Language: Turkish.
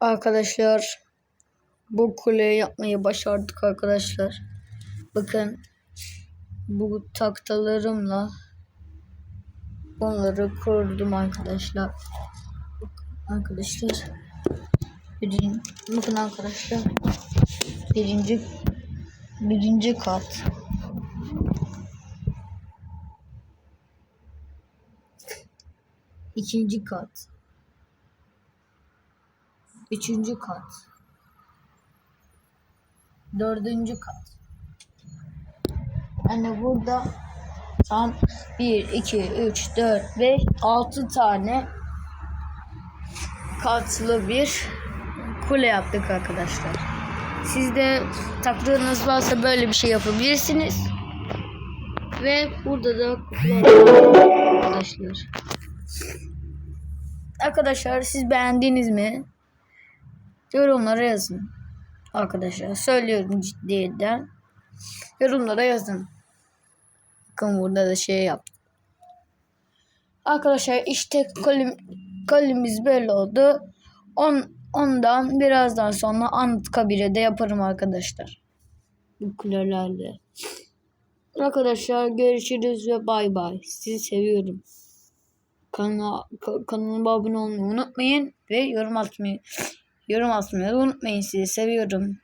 Arkadaşlar bu kuleyi yapmayı başardık arkadaşlar. Bakın bu taktalarımla onları kurdum arkadaşlar. Arkadaşlar. Birin, bakın arkadaşlar. Birinci birinci kat. İkinci kat. Üçüncü kat. Dördüncü kat. Yani burada tam 1, 2, 3, 4, 5, 6 tane katlı bir kule yaptık arkadaşlar. Siz de takdırınız varsa böyle bir şey yapabilirsiniz. Ve burada da arkadaşlar. Arkadaşlar siz beğendiniz mi? Yorumlara yazın. Arkadaşlar söylüyorum ciddiyetten. Yorumlara yazın. Bakın burada da şey yaptım. Arkadaşlar işte kolim, kolimiz böyle oldu. On, ondan birazdan sonra Anıtkabir'e yaparım arkadaşlar. Bu kulelerle. Arkadaşlar görüşürüz ve bay bay. Sizi seviyorum. Kanala, ka- kanalıma abone olmayı unutmayın ve yorum atmayı yorum atmayı unutmayın. Sizi seviyorum.